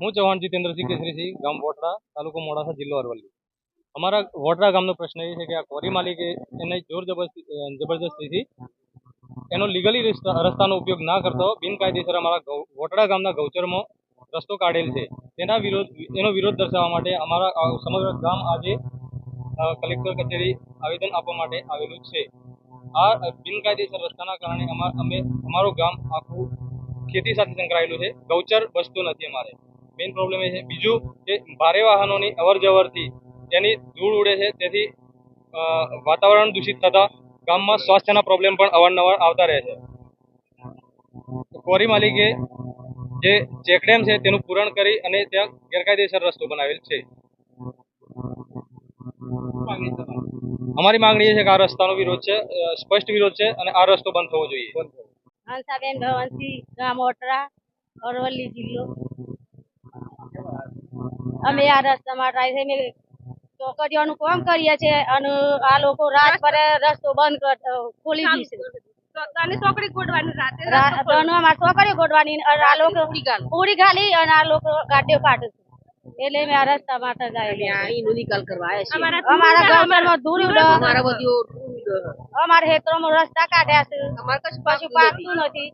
હું ચૌહાણ જીતેન્દ્રસિંહ કેસરીસિંહ ગામ વોટરા તાલુકો મોડાસા જિલ્લો અરવલ્લી. અમારા વોટરા ગામનો પ્રશ્ન એ છે કે આ કોરી માલિકે એને જોર જબરસ્તી જબરદસ્તીથી એનો લીગલી રસ્તાનો ઉપયોગ ના કરતો બિનકાયદેસર અમારા વોટરા ગામના ગૌચરમાં રસ્તો કાઢેલ છે. તેના વિરોધ એનો વિરોધ દર્શાવવા માટે અમારા સમગ્ર ગામ આજે કલેક્ટર કચેરી આવેદન આપવા માટે આવેલું છે. આ બિનકાયદેસર રસ્તાના કારણે અમા- અમે અમારું ગામ આખું ખેતી સાથે સંકળાયેલું છે. ગૌચર બસતું નથી અમારે. મેઇન પ્રોબ્લેમ એ છે. બીજું કે ભારે વાહનોની અવર જવરથી તેની ધૂળ ઉડે છે. તેથી વાતાવરણ દૂષિત થતા ગામમાં સ્વાસ્થ્યના પ્રોબ્લેમ પણ અવારનવાર આવતા રહે છે. કોરી માલિકે જે ચેકડેમ છે તેનું પૂરણ કરી અને ત્યાં ગેરકાયદેસર રસ્તો બનાવેલ છે. અમારી માંગણી એ છે કે આ રસ્તાનો વિરોધ છે સ્પષ્ટ વિરોધ છે અને આ રસ્તો બંધ થવો જોઈએ. હંસાબેન અરવલ્લી જિલ્લો. અમે આ રસ્તામાં ટ્રાય થઈને ચોકડીઓનું કામ કરીએ છીએ અને આ લોકો રાત પર રસ્તો બંધ ખોલી દીધો તને ગોડવાની રાતે રા- દોનો અમારે ચોકડીઓ ગોઠવાની અને આ લોકો પૂરી ગાલી. અને આ લોકો ગાડીઓ કાઢે છે. એટલે મેં આ રસ્તા માટે જાય એનો નિકાલ કરવા આવ્યા છીએ. અમારા ગામમાં ધૂળ અમારા બધું અમારા ખેતરોમાં રસ્તા કાઢ્યા છે. અમારે કશું પાછું પાકતું નથી.